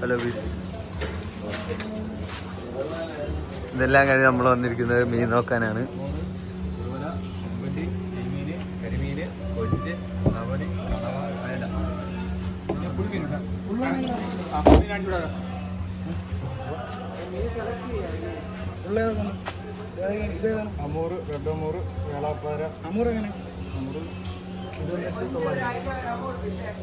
Hello ഇതെല്ലാം കഴിഞ്ഞ് നമ്മൾ വന്നിരിക്കുന്നത് മീൻ നോക്കാനാണ്. അമൂറ് റെഡ് അമൂറ് എങ്ങനെ അമൂറ് ഇരുപത്തെട്ട് തൊള്ളായിരം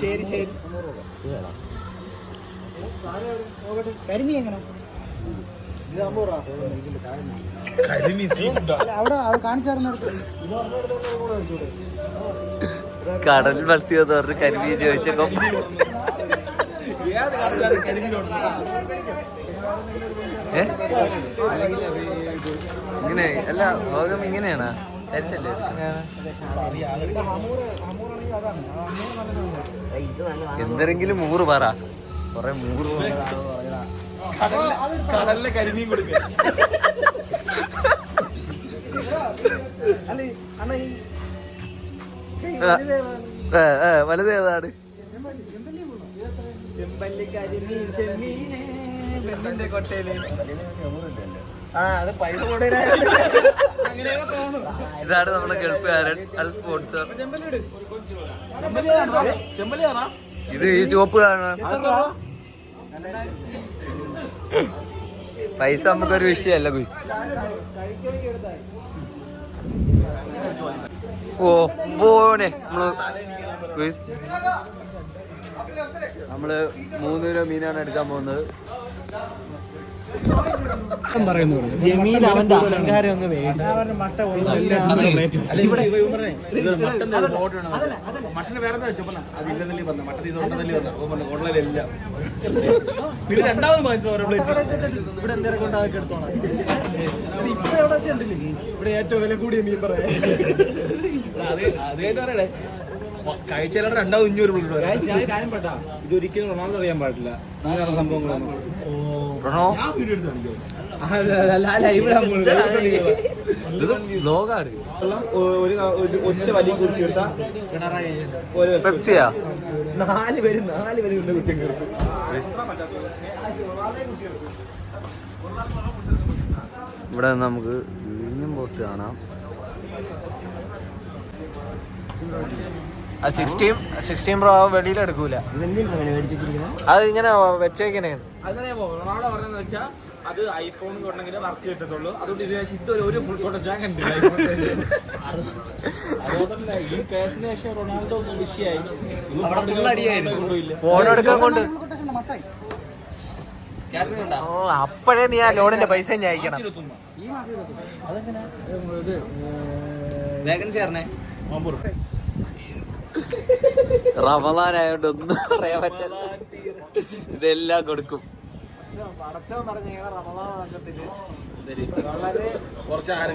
ശരി ശരി. കരിമീൻ എങ്ങനെ? കടൽ മത്സ്യം എന്ന് പറഞ്ഞ് കരിമീൻ ചോദിച്ചപ്പോ ഏത് ഏ? ഇങ്ങനെ അല്ല ലോകം ഇങ്ങനെയാണ്? ചരിച്ചല്ലേ? എന്തെങ്കിലും മൂറ് പറ. കൊറേ മൂറ് കടലിലെ കടലിലെ കരിമീൻ കൊടുക്കുക അല്ല അണ്ണ ഈ ഏ, ഏ, വലുത് ഏതാണ്? ചെമ്പല്ലി കരിമീൻ ചെമ്മീനെ. പെണ്ണിന്റെ കൊട്ടയിൽ. ആ അത് പൈസ ഇതാണ് നമ്മുടെ ഗൾഫുകാരൻ അത് സ്പോൺസർ ഇത് ഈ ചുവപ്പ് കാണ പൈസ നമുക്കൊരു വിഷയമല്ല ഗുസ് ഓ പോനെ നമ്മൾ കുയിസ് നമ്മൾ മൂന്ന് കിലോ മീനാണ് എടുക്കാൻ പോകുന്നത്. ജമീൽ അവന്റെ അഹങ്കാരം ഒന്ന് മട്ടന് വേറെ വെച്ചപ്പോ അതില്ലെന്നല്ലേ പറഞ്ഞു മട്ടൻ പറഞ്ഞു പിന്നെ രണ്ടാമത് വാങ്ങിച്ചു ഓരോ പ്ലേറ്റ്. ഇവിടെ എന്തേരം കൊണ്ട് അതൊക്കെ എടുത്തോളാം. ഇപ്പൊ എവിടെ വെച്ചിട്ടില്ലേ. ഇവിടെ ഏറ്റവും വില കൂടിയ മീൻ പറയാം. അതേ പറയണേ. കഴിച്ചാലും രണ്ടാമത് കാര്യം പെട്ടാ ഇതൊരിക്കലും റൊണാൾഡോ അറിയാൻ പാടില്ല. സംഭവങ്ങളാണ്. എടുത്ത് ഒരു ഒരു ഒറ്റ വലിയ കുറിച്ച് എടുത്താൽ ഒരു പെപ്സിയാ? നാല് പേര് നാല് പേര് കുറിച്ച് എടുത്തു ഇവിടെ നമുക്ക് വീണ്ടും പോസ്റ്റ് കാണാം. സിക്സ്റ്റീൻ സിക്സ്റ്റീൻ പ്രോ വെളിയിൽ എടുക്കൂല. അത് ഇങ്ങനെ വെച്ചേക്കണേ. അത് ഐഫോൺ കൊണ്ടെങ്കിൽ വർക്ക് കിട്ടത്തുള്ളൂ. അതുകൊണ്ട് ഇത് ഇത് ഒരു ഫുൾ കോട്ടസ് ഞാൻ കണ്ടില്ല അതുകൊണ്ടല്ല ഈ കേസിന് ശേഷം റൊണാൾഡോ വിഷയമായി ഫോൺ എടുക്കാൻ കൊണ്ട്. ഓ അപ്പോഴേ നീ ആ ലോണിന്റെ പൈസ ഞാൻ അയക്കണം. വേഗൻസി പറഞ്ഞേ റമദാനായോണ്ട് ഒന്നും പറയാൻ പറ്റില്ല. ഇതെല്ലാം കൊടുക്കും. കുറച്ച് ആഹാരം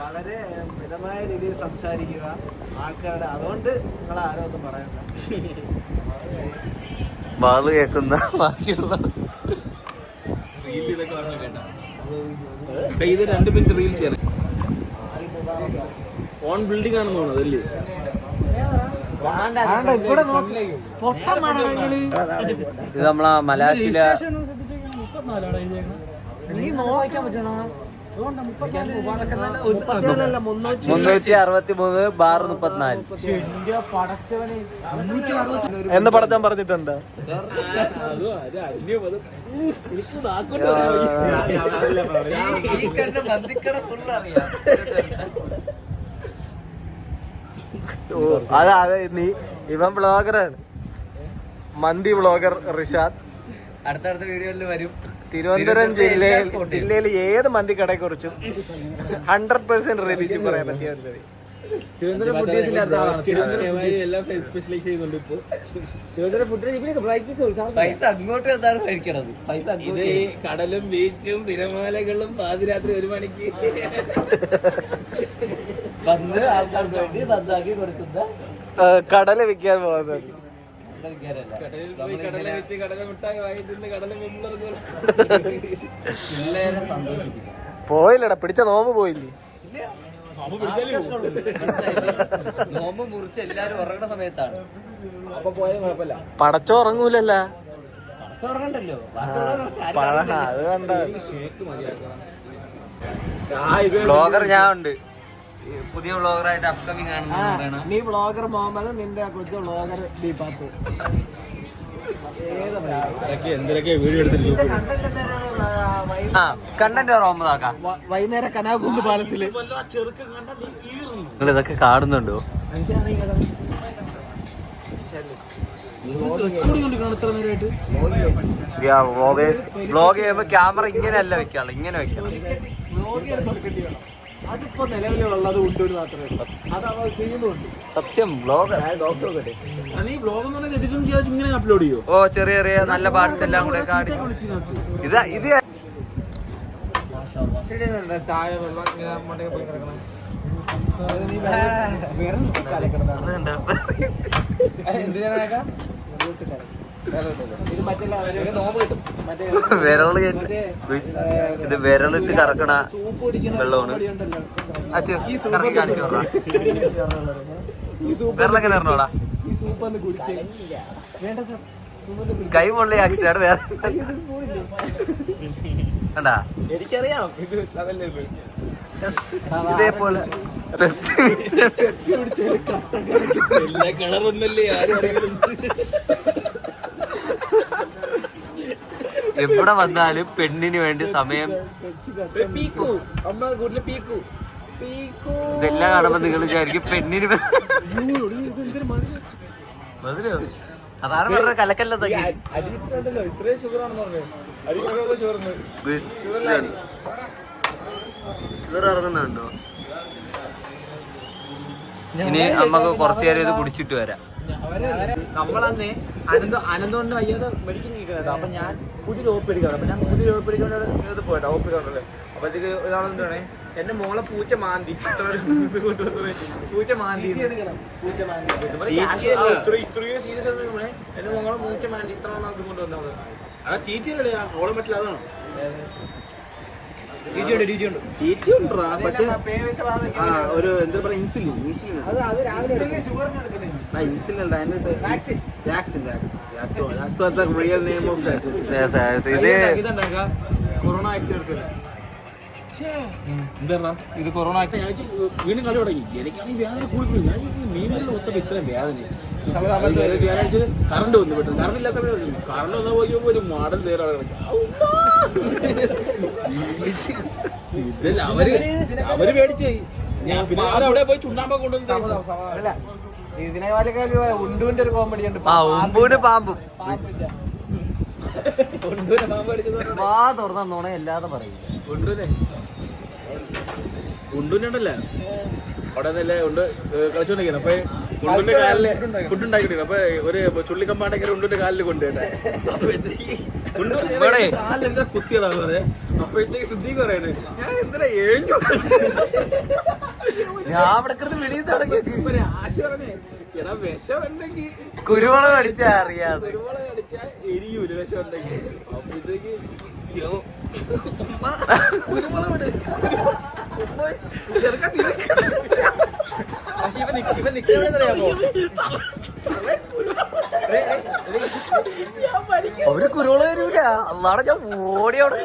വളരെ മിതമായ രീതിയിൽ സംസാരിക്കുക ആൾക്കാരുടെ അതുകൊണ്ട് നിങ്ങൾ ആരോ ഒന്നും പറയണ്ട കേൾക്കുന്ന ബാക്കിയുള്ള ഇത് രണ്ട് മിനിറ്റ് റീൽ ചെയ്യാൻ ഓൺ ബിൽഡിംഗ് ആണെന്ന് തോന്നുന്നത് അല്ലേ ഇത് നമ്മളാ മലയാളത്തിലെ മുന്നൂറ്റി അറുപത്തി മൂന്ന് ബാർ മുപ്പത്തിനാല് പടച്ചവനെ എന്ന് പടച്ചാൻ പറഞ്ഞിട്ടുണ്ട് ഓ അതെ അതെ നീ ഇവൻ ബ്ലോഗറാണ് മന്തി ബ്ലോഗർ റിഷാദ്. അടുത്തടുത്ത വീഡിയോയിൽ വരും. തിരുവനന്തപുരം ജില്ലയിൽ ജില്ലയിൽ ഏത് മന്തി കടയെ കുറിച്ചും ഹൺഡ്രഡ് പെർസെന്റ് റിവ്യൂ പറയാൻ പറ്റിയ ഒരു തിരുവനന്തപുരം ഫുഡ് എല്ലാം സ്പെഷ്യലൈസ് ചെയ്യുന്നുണ്ട് ഇപ്പൊ. തിരുവനന്തപുരം ഫുഡ് പൈസ അങ്ങോട്ട് എന്താണ് കഴിക്കണത് പൈസ ഇത് കടലും ബീച്ചും തിരമാലകളും പാതിരാത്രി ഒരു മണിക്ക്. വന്ന് ആൾക്കാർക്ക് വേണ്ടി നന്നാക്കി കൊടുക്കുന്ന കടല വിൽക്കാൻ പോകുന്നത്. പോയില്ലടാ പിടിച്ച നോമ്പ് പോയില്ലേ. നോമ്പ് മുറിച്ച് എല്ലാരും ഉറങ്ങുന്ന സമയത്താണ്. അപ്പൊ പോയാലും കുഴപ്പമില്ല. പടച്ചോ ഉറങ്ങൂലല്ല. ഉറങ്ങണ്ടല്ലോ. അത് കണ്ട ബ്ലോഗർ ഞാൻ ഉണ്ട്. പുതിയ വ്ളോഗറായിട്ട് അപ്കമിങ് ആണ് നീ ബ്ലോഗർ മുഹമ്മദ് നിന്റെ കൊച്ചു ബ്ലോഗർ ദീപാത്ത് വൈകുന്നേരം കനാകുണ്ട് പാലസിൽ നിങ്ങൾ ഇതൊക്കെ കാണുന്നുണ്ടോ? വ്ളോഗ് ചെയ്യുമ്പോ ക്യാമറ ഇങ്ങനെയല്ല വെക്കാളെ ഇങ്ങനെ വെക്കണം അതിപ്പോ നിലവിലുള്ളത് ഉണ്ടൂര് മാത്രമേ ഉള്ളൂ. അത് അവർ ചെയ്യുന്നുണ്ട്. സത്യം ബ്ലോഗ് നീ ബ്ലോഗ് എന്ന് പറഞ്ഞാൽ എഡിറ്റും ചെയ്യാൻ ഇങ്ങനെ അപ്ലോഡ് ചെയ്യോ? ഓ ചെറിയ ചെറിയ നല്ല പാർട്സ് എല്ലാം കൂടെ ഇത് ഇത് ചായ വെള്ളം പോയി കിടക്കണം? എന്തിനാ വിരൾ ഇത് വിരളിട്ട് കറക്കണ വെള്ളമാണ്. അച്ഛൻ കറക്കി കാണിച്ചു പറഞ്ഞ ഈ സൂപ്പ് വിരലൊക്കെ നേർന്നോടാ ഈ സൂപ്പ് ഒന്ന് കുടിച്ച് വേണ്ട സാർ സൂപ്പ് ഒന്ന് കുടിച്ച് കൈ പൊള്ളി ആക്സിഡന്റ് വേറെ? കണ്ടാ എനിക്കറിയാം ഇത് അതല്ലേ ഇത് ഇതേപോലെ കളറൊന്നല്ലേ ആരും എവിടെ വന്നാലും പെണ്ണിന് വേണ്ടി സമയം ഇതെല്ലാം കാണുമ്പോ നിങ്ങൾ വിചാരിക്കും പെണ്ണിന് മധുരം. അതാണ് പറഞ്ഞ കലക്കല്ലതൊക്കെ ഇറങ്ങുന്നുണ്ടോ? ഇനി നമുക്ക് കുറച്ചു നേരം ഇത് കുടിച്ചിട്ട് വരാം. നമ്മളന്ന് അനന്ത അനന്തോണ്ട് വയ്യാതെ മെഡിക്കൽ നിൽക്കുന്നത് അപ്പൊ ഞാൻ പുതിയ ഓപ്പ് എടുക്കാറ് അപ്പൊ ഞാൻ പുതിയ ഓപ്പ് എടുക്കാൻ പോയിട്ട് ഓപ്പ് എടുക്കാറുണ്ടല്ലേ അപ്പോഴത്തേക്ക് ഒരാളെന്താണ് എന്റെ മോളെ പൂച്ച മാന്തി. ഇത് കൊണ്ടുവന്നത്. പൂച്ച മാന്തി. ഇത്രയും സീരിയസ് എന്റെ മോളെ പൂച്ച മാന്തി. ഇത്ര കൊണ്ടുവന്നത്. അതാ ചീച്ചിയല്ലേ ഓളം പറ്റില്ല അതാണ്? പക്ഷെ ആ ഒരു എന്താ പറയാ ഇൻസുലിൻ ഇൻസുലിൻ. അല്ല അതിന്റെ വാക്സിൻ വാക്സിൻ yes. ഇത് ഇതുണ്ടാക്കുക കൊറോണ വാക്സിൻ എടുത്തത്. എന്താ ഇത് കൊറോണ വീണ്ടും കളി തുടങ്ങി. എനിക്കാണെങ്കിൽ ഈ വേദന കൂടുതലും ഞാൻ മീനുകളിൽ മൊത്തം ഇത്രയും വേദന കറണ്ട് വന്നു പെട്ടെന്ന്. കറണ്ട് ഇല്ലാത്ത സമയത്ത് കറണ്ട് വന്നാൽ പോയി ഒരു മോഡൽ നേരെ ഇതല്ല അവർ അവർ മേടിച്ചേ ഞാൻ പിന്നെ അവരവിടെ പോയി ചുണ്ണാമ്പ കൊണ്ടുവന്ന് അല്ല ഇതിനേക്കാളും ഉണ്ടുവിന്റെ ഒരു കോമഡി ഉണ്ട്. ആ ഉമ്പൂന് പാമ്പും. വാ തുറന്ന നുണ അല്ലാതെ പറയില്ല ഉണ്ടുനെ ഉണ്ടുണ്ടല്ലേ അവിടെ നല്ല ഉണ്ട് കളിച്ചോണ്ടിരിക്കണം അപ്പൊ ഉണ്ടുന്റെ കാലിൽ ഫുഡ് ഉണ്ടാക്കി അപ്പൊ ഒരു ചുള്ളിക്കമ്പാണ്ടെങ്കിൽ ഉണ്ടുന്റെ കാലിൽ കൊണ്ടുപോയിട്ടെ കാലിലെന്താ കാലിൽ അതെ? അപ്പോഴത്തേക്ക് സിദ്ധിക്ക് പറയണേ ഞാൻ എന്തിനാ ഏഞ്ഞു. ഞാൻ അവിടെ കിടന്ന് വെളിയിൽ തുടങ്ങി ഒരു ആശ പറഞ്ഞേ എടാ വിഷം ഉണ്ടെങ്കിൽ കുരുമുളക് അടിച്ചാ അറിയാതെ. കുരുവളം അടിച്ചാ എരിയൂല വിഷം ഉണ്ടെങ്കിൽ അപ്പോഴത്തേക്ക് യ്യോ. ചെറുക്കാൻ തിരക്ക്. പക്ഷെ ഇവ ഇവൻ നിൽക്കണമെന്നറിയാമോ അവർ കുരുമുളക് തരൂല അല്ലാടെ ഞാൻ ഓടി അവിടെ.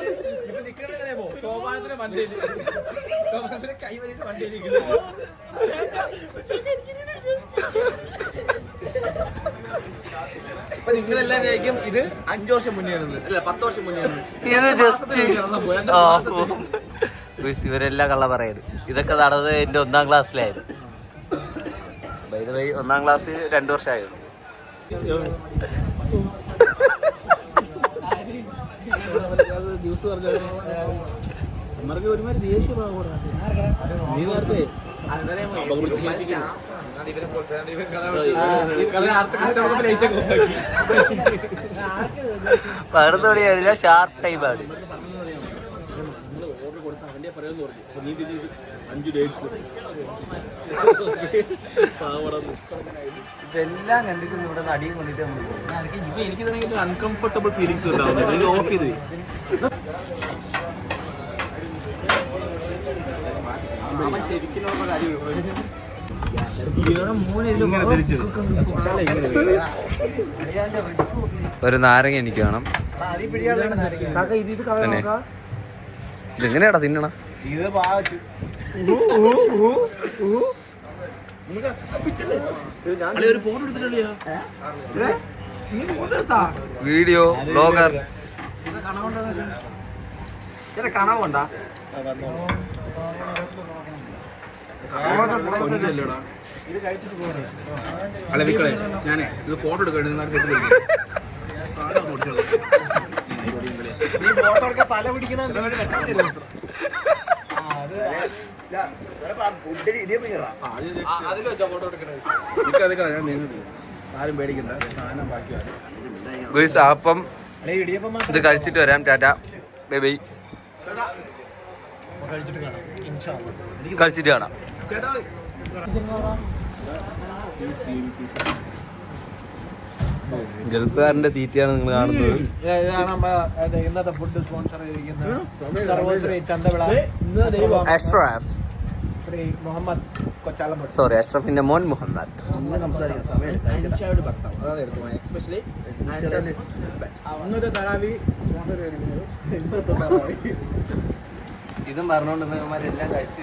സോപാനത്തിന്റെ സോപാനത്തിന്റെ കൈ വലിയ മണ്ടയിൽ നിൽക്കുന്നു അപ്പൊ നിങ്ങളെല്ലാം വിചാരിക്കും ഇത് അഞ്ചു വർഷം മുന്നേ ആണെന്ന് അല്ല പത്ത് വർഷം മുന്നേ ഇവരെല്ലാം കള്ള പറയുന്നത് ഇതൊക്കെ നടന്നത് എന്റെ ഒന്നാം ക്ലാസ്സിലായിരുന്നു The ഒന്നാം ക്ലാസ് രണ്ടു വർഷമായിരുന്നു. ഷാർപ്പ് ആണ് ഓർഡർ കൊടുത്ത അഞ്ച് ഡേറ്റ്സ് ഇതെല്ലാം കണ്ടിട്ട് ഇവിടെ നടിയും കൊണ്ടിട്ട് എനിക്ക് ഇപ്പൊ എനിക്ക് തന്നെ അൺകംഫർട്ടബിൾ ഫീലിങ്സ് ഉണ്ടാവുന്നത് ഓഫ് ചെയ്ത്. ഒരു നാരങ്ങ എനിക്ക് വേണം. ഇതെങ്ങനെയാടാ തിന്നണം? ഇത് പാവച്ചു. ഒരു ഫോട്ടോ എടുത്തിട്ടില്ലയോ വീഡിയോ ബ്ലോഗർ. ചേട്ടാ കണവുണ്ടാ അല്ല വിക്കളെ ഞാനേ ഇത് ഫോട്ടോ എടുക്കട്ടെ നീ ഫോട്ടോ എടുക്കാൻ തല പിടിക്കുന്ന ആരും പേടിക്കണ്ട സാധനം ഗുയിസ് അപ്പം ഇത് കഴിച്ചിട്ട് വരാം ടാറ്റ. ബൈ ബൈ കഴിച്ചിട്ട് കാണാം ഇൻഷാ അല്ലാ. കഴിച്ചിട്ട് കാണാം ഗൾഫുകാരന്റെ തീറ്റയാണ് നിങ്ങൾ കാണുന്നത്. ഇതാണ് ഇന്നത്തെ ഫുഡ് സ്പോൺസർ ചെയ്തിരിക്കുന്നത് സർവോശ്രീ ചന്തവിള അഷ്റഫ്. ശ്രീ മുഹമ്മദ് സോറി അഷ്റഫിന്റെ മോൻ മുഹമ്മദ്. എക്സ്പെഷ്യലി ഇന്നത്തെ തറാവി സ്പോൺസർ ചെയ്തിരിക്കുന്നത് ഇന്നത്തെ തറാവി ഇതും പറഞ്ഞോണ്ടിരുന്നവന്മാരെല്ലാം കഴിച്ചു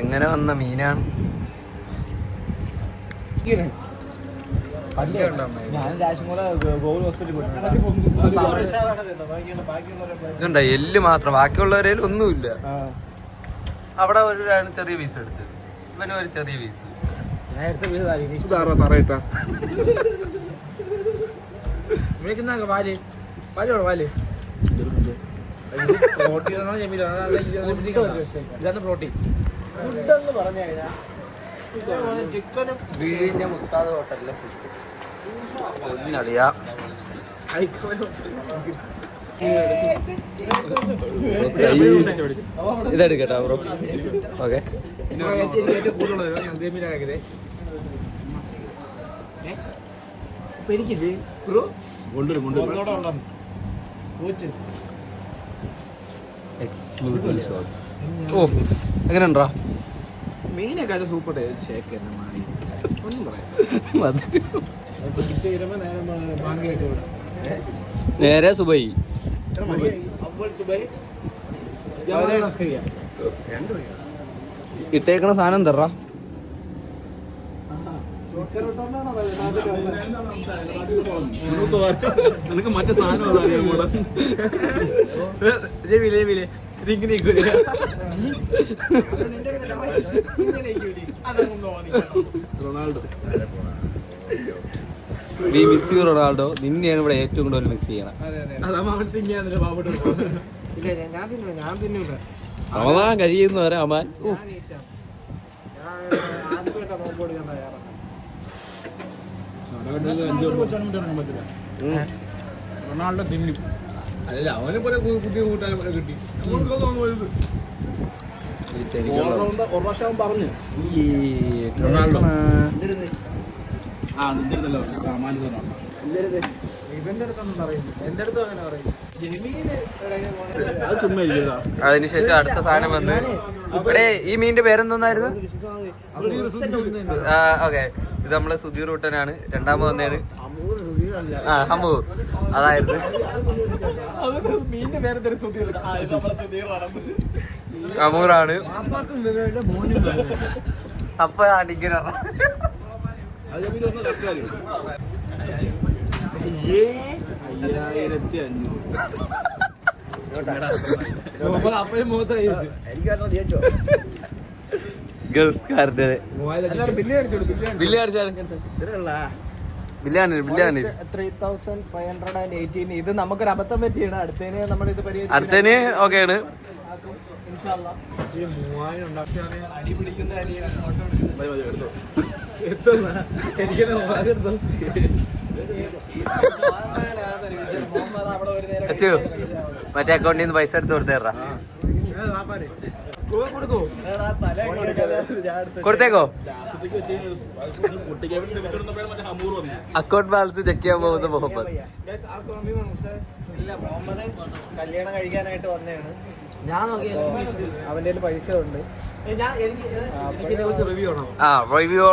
എങ്ങനെ വന്ന മീനാണ്? ബാക്കിയുള്ളവരെ ഇതുണ്ട? എല്ല് മാത്രം. ബാക്കിയുള്ളവരിൽ ഒന്നുമില്ല. അവിടെ ഒരു ചെറിയ പീസ് എടുത്ത്. ഇവനും ഒരു ചെറിയ പീസ്. പ്രോട്ടീൻ ഇതാണ് പ്രോട്ടീൻ. ഫുഡ് എന്ന് പറഞ്ഞു കഴിഞ്ഞാൽ ചിക്കനും വിഴിഞ്ഞ മുസ്താദ് ഹോട്ടലിലെ ഫുഡ് അളിയാ ഇതെടുക്കട്ടോ ബ്രോ. ഓക്കെ. എനിക്കില്ലേ? ബ്രോ കൊണ്ടുവരും. കൊണ്ടുവരും എക്സ്ക്ലൂസീവ് ഷോട്ട്സ് ഓ എങ്ങനെയുണ്ടാ? മീനൊക്കെ സൂപ്പർ ഷേക്ക് ഒന്നും പറയാം നേരെ സുബൈ. ഇട്ടേക്കണ സാധനം എന്താ നിനക്ക് മറ്റേ സാധനം റൊണാൾഡോ റൊണാൾഡോ നിന്നെയാണ് ഇവിടെ ഏറ്റവും കൂടുതൽ മിസ് ചെയ്യണം അതെ അതാ റൊണാൾഡോ തിന്നും അല്ല അവനെ പോലെ പുതിയ കൂട്ടാൻ കിട്ടി പറഞ്ഞു റൊണാൾഡോ. ആ അതിനുശേഷം അടുത്ത സാധനം വന്ന് ഇവിടെ ഈ മീനിന്റെ പേരെന്തോന്നായിരുന്നു? ഓക്കെ. ഇത് നമ്മളെ സുധീർ ഊട്ടനാണ് രണ്ടാമത് വന്നതാണ് ആ ഹമൂർ അതായിരുന്നു ഹമൂറാണ് അപ്പൊ കറക്റ്റ് അയ്യായിരത്തി അഞ്ഞൂറ്. അപ്പഴും മുഖത്ത് എനിക്ക് ഗൾഫുകാരുടെ ബില്ല് അടിച്ചാണ് ഇത് നമുക്കൊരു അബദ്ധം പറ്റിയാണ് അടുത്തതിന് നമ്മൾ ഇത് അടുത്തതിന് ഓക്കെയാണ് ഇൻഷാല്ലാ. അടി അച്ചു മറ്റേ അക്കൗണ്ടിൽ നിന്ന് പൈസ എടുത്ത് കൊടുത്തേറാ കൊടുത്തേക്കോ? അക്കൗണ്ട് ബാലൻസ് ചെക്ക് ചെയ്യാൻ പോകുന്ന മുഹമ്മദ്. ഇല്ല മുഹമ്മദ് കല്യാണം കഴിക്കാനായിട്ട് വന്നതാണ് ഞാൻ അവന്റെ പൈസ ഉണ്ട് ഞാൻ എനിക്ക് ഇതിനെ റിവ്യൂ ആണോ ആ റിവ്യൂ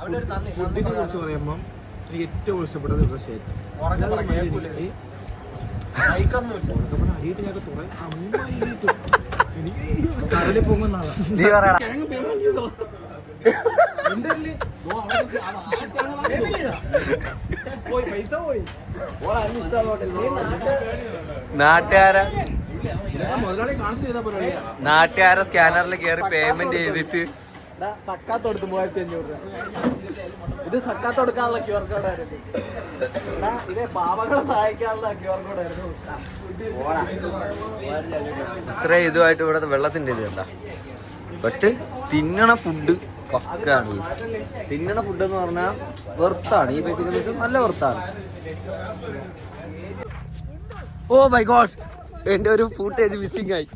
അവന്റെ കുറിച്ച് പറയുമ്പോൾ എനിക്ക് ഏറ്റവും ഇഷ്ടപ്പെട്ടത് ഇവരുടെ ഷേറ്റ് കടലിൽ പോകുന്ന നാട്ടുകാരെ നാട്ടുകാരെ. സ്കാനറിൽ കയറി പേയ്മെന്റ് ചെയ്തിട്ട്. സക്കാത്തോടുത്ത് മൂവായിരത്തി അഞ്ഞൂറ് രൂപ. ഇത് സക്കാത്ത് കൊടുക്കാനുള്ള ക്യു ആർ കോഡ് ആയിരുന്നു. എടാ, ഇത് പാവങ്ങളെ സഹായിക്കാനുള്ള ക്യു ആർ കോഡ് ആയിരുന്നു. ഇത്ര ഇതുമായിട്ട് ഇവിടെ വെള്ളത്തിന്റെ ഇത് കണ്ട. ബട്ട് തിന്നണ ഫുഡ് പക്കാണ് തിന്നണ ഫുഡ് എന്ന് പറഞ്ഞാൽ വെർത്താണ് ഈ ബേസിക് നല്ല വെർത്താണ് ഓ മൈ ഗോഡ്. എന്റെ ഒരു ഫുട്ടേജ് മിസ്സിംഗ് ആയി.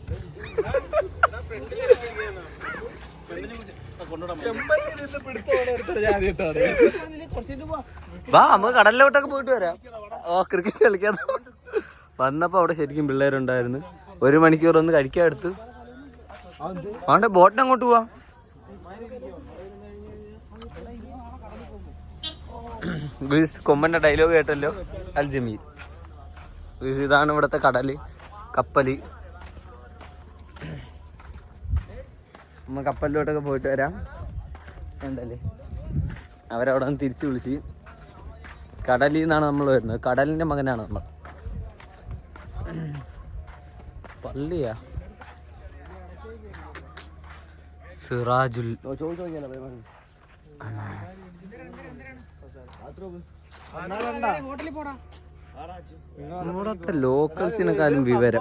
വാ നമ്മ കടലിലോട്ടൊക്കെ പോയിട്ട് വരാം. ഓ ക്രിക്കറ്റ് കളിക്കാൻ. വന്നപ്പോ അവിടെ ശരിക്കും പിള്ളേരുണ്ടായിരുന്നു. ഒരു മണിക്കൂർ ഒന്ന് കഴിക്കാൻ എടുത്ത്. അതുകൊണ്ട് ബോട്ടിന് അങ്ങോട്ട് പോവാ. കൊമ്പന്റെ ഡയലോഗ് കേട്ടല്ലോ? അൽ ജമീൽ ഇതാണ് ഇവിടുത്തെ കടൽ കപ്പൽ. നമ്മ കപ്പലിലോട്ടൊക്കെ പോയിട്ട് വരാം. ഉണ്ടല്ലേ അവരവിടെ നിന്ന് തിരിച്ചു വിളിച്ച് കടലിൽ നിന്നാണ് നമ്മൾ വരുന്നത്. കടലിന്റെ മകനാണ് നമ്മൾ. പള്ളിയാ? സിറാജുൽ. ഇവിടത്തെ ലോക്കൽസിനെക്കാളും വിവരം.